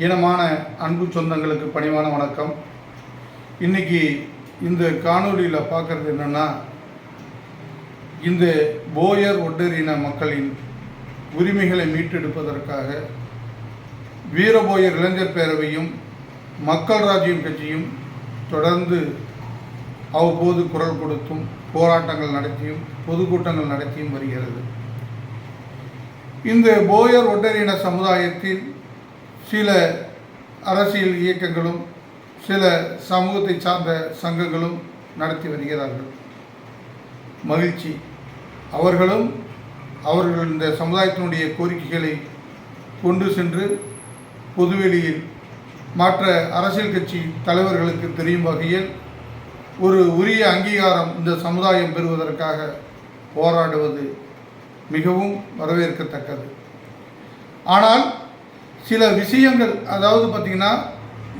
இனமான அன்பு சொந்தங்களுக்கு பணிவான வணக்கம். இன்னைக்கு இந்த காணொலியில் பார்க்குறது என்னென்னா இந்த போயர் ஒட்டரின மக்களின் உரிமைகளை மீட்டெடுப்பதற்காக வீரபோயர் இளைஞர் பேரவையும் மக்கள் ராஜ்யம் கட்சியும் தொடர்ந்து அவ்வப்போது குரல் கொடுத்தும் போராட்டங்கள் நடத்தியும் பொதுக்கூட்டங்கள் நடத்தியும் வருகிறது. இந்த போயர் ஒட்டரின சமுதாயத்தில் சில அரசியல் இயக்கங்களும் சில சமூகத்தை சார்ந்த சங்கங்களும் நடத்தி வருகிறார்கள். மகிழ்ச்சி. அவர்களும் அவர்கள் இந்த சமுதாயத்தினுடைய கோரிக்கைகளை கொண்டு சென்று பொதுவெளியில் மற்ற அரசியல் கட்சி தலைவர்களுக்கு தெரியும் வகையில் ஒரு உரிய அங்கீகாரம் இந்த சமுதாயம் பெறுவதற்காக போராடுவது மிகவும் வரவேற்கத்தக்கது. ஆனால் சில விஷயங்கள் அதாவது பார்த்திங்கன்னா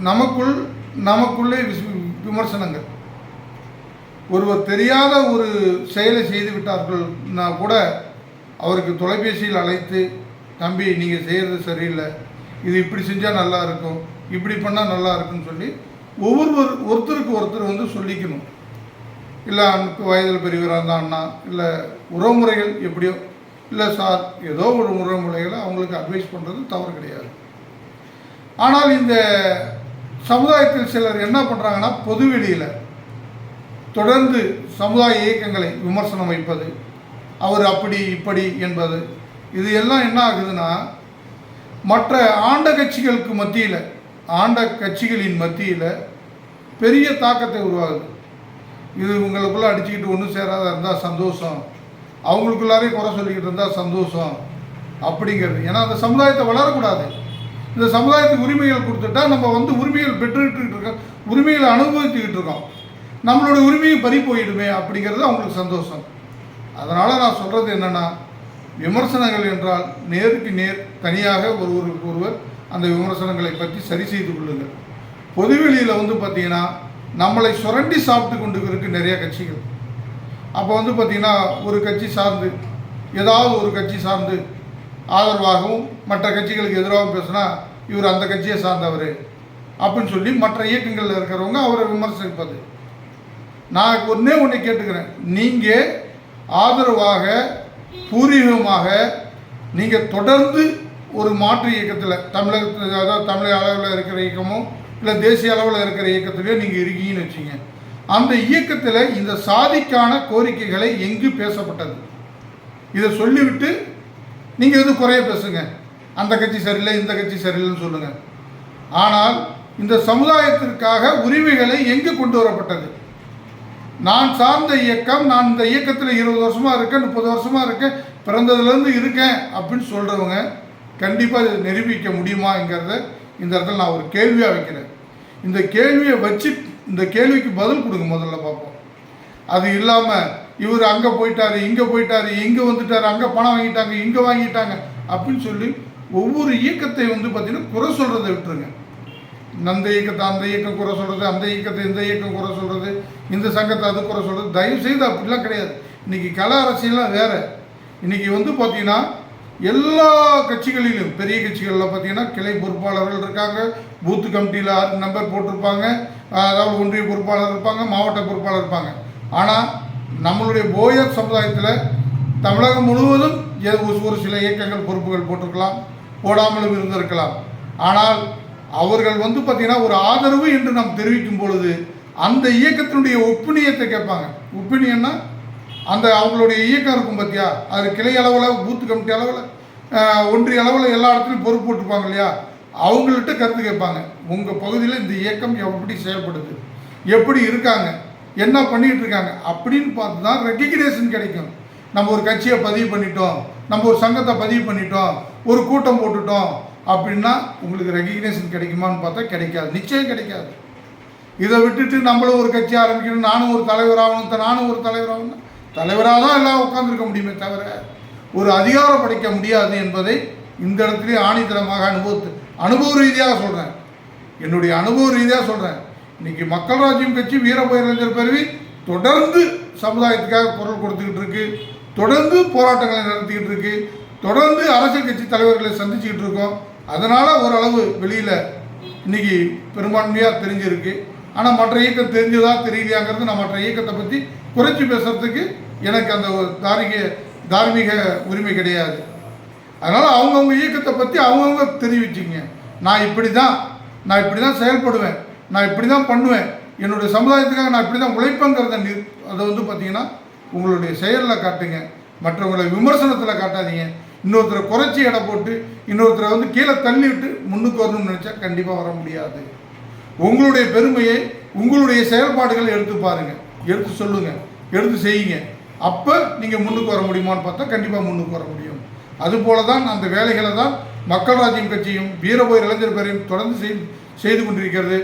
நமக்குள் நமக்குள்ளே விஸ்- விமர்சனங்கள். ஒருவர் தெரியாத ஒரு செயலை செய்து விட்டார்கள்னா கூட அவருக்கு தொலைபேசியில் அழைத்து தம்பி நீங்கள் செய்கிறது சரியில்லை. இது இப்படி செஞ்சால் நல்லா இருக்கும். இப்படி பண்ணால் நல்லா இருக்கும்னு சொல்லி ஒவ்வொருவர் ஒருத்தருக்கு ஒருத்தர் வந்து சொல்லிக்கணும். இல்லை அவனுக்கு வயதில் பெரியவராக இருந்தா அண்ணா இல்லை உறவுமுறைகள் எப்படியோ இல்லை சார் ஏதோ ஒரு உறவுமுறைகளை அவங்களுக்கு அட்வைஸ் பண்ணுறது தவறு கிடையாது. ஆனால் இந்த சமுதாயத்தில் சிலர் என்ன பண்ணுறாங்கன்னா பொதுவெளியில் தொடர்ந்து சமுதாய இயக்கங்களை விமர்சனம் வைப்பது அவர் அப்படி இப்படி என்பது இது எல்லாம் என்ன ஆகுதுன்னா மற்ற ஆண்ட கட்சிகளுக்கு மத்தியில் ஆண்ட கட்சிகளின் மத்தியில் பெரிய தாக்கத்தை உருவாகுது. இது உங்களுக்குள்ளே அடிச்சுக்கிட்டு ஒன்றும் சேராத இருந்தால் சந்தோஷம். அவங்களுக்குள்ளாரே குறை சொல்லிக்கிட்டு இருந்தால் சந்தோஷம் அப்படிங்கிறது. ஏன்னா அந்த சமுதாயத்தை வளரக்கூடாது. இந்த சமுதாயத்துக்கு உரிமைகள் கொடுத்துட்டா நம்ம வந்து உரிமைகள் பெற்றுக்கிட்டு இருக்கோம் உரிமைகளை அனுபவித்துக்கிட்டு இருக்கோம். நம்மளோட உரிமையும் பறி போயிடுமே அப்படிங்கிறது அவங்களுக்கு சந்தோஷம். அதனால் நான் சொல்கிறது என்னென்னா விமர்சனங்கள் என்றால் நேருக்கு நேர் தனியாக ஒருவருக்கு ஒருவர் அந்த விமர்சனங்களை பற்றி சரி செய்து கொள்ளுங்கள். பொதுவெளியில் வந்து பார்த்திங்கன்னா நம்மளை சுரண்டி சாப்பிட்டு கொண்டு இருக்கு நிறைய கட்சிகள். அப்போ வந்து பார்த்தீங்கன்னா ஒரு கட்சி சார்ந்து ஏதாவது ஒரு கட்சி சார்ந்து ஆதரவாகவும் மற்ற கட்சிகளுக்கு எதிராகவும் பேசினா இவர் அந்த கட்சியை சார்ந்தவர். அப்படின்னு சொல்லி மற்ற இயக்கங்களில் இருக்கிறவங்க அவரை விமர்சிப்பது. நான் ஒன்றே ஒன்று கேட்டுக்கிறேன். நீங்கள் ஆதரவாக பூர்வீகமாக நீங்கள் தொடர்ந்து ஒரு மாற்று இயக்கத்தில் தமிழகத்தில் அதாவது தமிழக அளவில் இருக்கிற இயக்கமோ இல்லை தேசிய அளவில் இருக்கிற இயக்கத்துலேயோ நீங்கள் இருக்கீங்கன்னு வச்சுங்க அந்த இயக்கத்தில் இந்த சாதிக்கான கோரிக்கைகளை எங்கு பேசப்பட்டது? இதை சொல்லிவிட்டு நீங்கள் எதுவும் குறைய பேசுங்க. அந்த கட்சி சரியில்லை இந்த கட்சி சரியில்லைன்னு சொல்லுங்கள் ஆனால் இந்த சமுதாயத்திற்காக உரிமைகளை எங்கு கொண்டு வரப்பட்டது? நான் சார்ந்த இயக்கம் நான் இந்த இயக்கத்தில் இருபது வருஷமாக இருக்கேன் முப்பது வருஷமாக இருக்கேன் பிறந்ததுலேருந்து இருக்கேன் அப்படின்னு சொல்கிறவங்க கண்டிப்பாக இதை நிரூபிக்க முடியுமாங்கிறத இந்த இடத்துல நான் ஒரு கேள்வியாக வைக்கிறேன். இந்த கேள்வியை வச்சு இந்த கேள்விக்கு பதில் கொடுங்க முதல்ல பார்ப்போம். அது இல்லாமல் இவர் அங்கே போயிட்டாரு இங்கே போயிட்டாரு இங்கே வந்துட்டார் அங்கே பணம் வாங்கிட்டாங்க இங்கே வாங்கிட்டாங்க அப்படின்னு சொல்லி ஒவ்வொரு இயக்கத்தை வந்து பார்த்தீங்கன்னா குறை சொல்கிறத விட்டுருங்க. அந்த இயக்கத்தை அந்த இயக்கம் குறை சொல்கிறது அந்த இயக்கத்தை இந்த இயக்கம் குறை சொல்கிறது இந்த சங்கத்தை அது குறை சொல்கிறது தயவு செய்து அப்படிலாம் கிடையாது. இன்றைக்கி கல அரசியலாம் வேறு. இன்றைக்கி வந்து பார்த்தீங்கன்னா எல்லா கட்சிகளிலும் பெரிய கட்சிகளில் பார்த்தீங்கன்னா கிளை பொறுப்பாளர்கள் இருக்காங்க பூத்து கமிட்டியில் ஆறு நம்பர் போட்டிருப்பாங்க அதாவது ஒன்றிய பொறுப்பாளர் இருப்பாங்க மாவட்ட பொறுப்பாளர் இருப்பாங்க. ஆனால் நம்மளுடைய போயர் சமுதாயத்தில் தமிழகம் முழுவதும் ஒரு- ஒரு சில இயக்கங்கள் பொறுப்புகள் போட்டிருக்கலாம் போடாமலும் இருந்திருக்கலாம். ஆனால் அவர்கள் வந்து பார்த்தீங்கன்னா ஒரு ஆதரவு என்று நாம் தெரிவிக்கும் பொழுது அந்த இயக்கத்தினுடைய ஒப்பினியத்தை கேட்பாங்க. ஒப்பினியன்னா அந்த அவங்களுடைய இயக்கம் இருக்கும் பார்த்தியா அது கிளை அளவில் பூத்து கமிட்டி அளவில் ஒன்றிய அளவில் எல்லா இடத்துலையும் பொறுப்பு போட்டுப்பாங்க இல்லையா? அவங்கள்ட்ட கருத்து கேட்பாங்க. உங்கள் பகுதியில் இந்த இயக்கம் எப்படி செயல்படுது? எப்படி இருக்காங்க? என்ன பண்ணிகிட்டு இருக்காங்க? அப்படின்னு பார்த்து தான் ரெக்கக்னேஷன் கிடைக்கும். நம்ம ஒரு கட்சியை பதிவு பண்ணிட்டோம். நம்ம ஒரு சங்கத்தை பதிவு பண்ணிட்டோம். ஒரு கூட்டம் போட்டுட்டோம். அப்படின்னா உங்களுக்கு ரெக்கக்னேஷன் கிடைக்குமான்னு பார்த்தா கிடைக்காது. நிச்சயம் கிடைக்காது. இதை விட்டுட்டு நம்மளும் ஒரு கட்சி ஆரம்பிக்கணும். நானும் ஒரு தலைவர் ஆகணும். த- நானும் ஒரு தலைவர் ஆகணும். தலைவராக தான் எல்லாம் உட்காந்துருக்க முடியுமே தவிர ஒரு அதிகாரம் படைக்க முடியாது என்பதை இந்த இடத்துலயே ஆணித்தரமாக அனுபவத்து அனுபவ ரீதியாக சொல்கிறேன் என்னுடைய அனுபவ ரீதியாக சொல்கிறேன் இன்னைக்கு மக்கள் ராஜ்யம் கட்சி வீரபயிரஞ்சர் பருவி தொடர்ந்து சமுதாயத்துக்காக குரல் கொடுத்துக்கிட்டு இருக்கு. தொடர்ந்து போராட்டங்களை நடத்திக்கிட்டு இருக்கு. தொடர்ந்து அரசியல் கட்சி தலைவர்களை சந்திச்சுக்கிட்டு இருக்கோம். அதனால் ஓரளவு வெளியில் இன்னைக்கு பெரும்பான்மையாக தெரிஞ்சிருக்கு. ஆனால் மற்ற இயக்கம் தெரிஞ்சதா தெரியலையாங்கிறது நான் மற்ற இயக்கத்தை பற்றி குறைச்சி பேசுறதுக்கு எனக்கு அந்த ஒரு தார்மீக தார்மீக உரிமை கிடையாது. அதனால் அவங்கவுங்க இயக்கத்தை பற்றி அவங்கவுங்க தெரிவிச்சிங்க நான் இப்படி தான் நான் இப்படி தான் செயல்படுவேன் நான் இப்படி தான் பண்ணுவேன். என்னுடைய சமுதாயத்துக்காக நான் இப்படி தான் உழைப்பேங்கிறத அதை வந்து பார்த்தீங்கன்னா உங்களுடைய செயலில் காட்டுங்க. மற்றவங்களை விமர்சனத்தில் காட்டாதீங்க. இன்னொருத்தரை குறைச்சி எடை போட்டு இன்னொருத்தரை வந்து கீழே தள்ளி விட்டு முன்னுக்கு வரணும்னு நினச்சா கண்டிப்பாக வர முடியாது. உங்களுடைய பெருமையை உங்களுடைய செயல்பாடுகளை எடுத்து பாருங்கள் எடுத்து சொல்லுங்கள் எடுத்து செய்யுங்க. அப்போ நீங்கள் முன்னுக்கு வர முடியுமான்னு பார்த்தா கண்டிப்பாக முன்னுக்கு வர முடியும். அதுபோல தான் அந்த வேலைகளை தான் மக்கள் ராஜ்யம் கட்சியும் வீரபோய் இளைஞர் பேரையும் தொடர்ந்து செய்து செய்து கொண்டிருக்கிறது.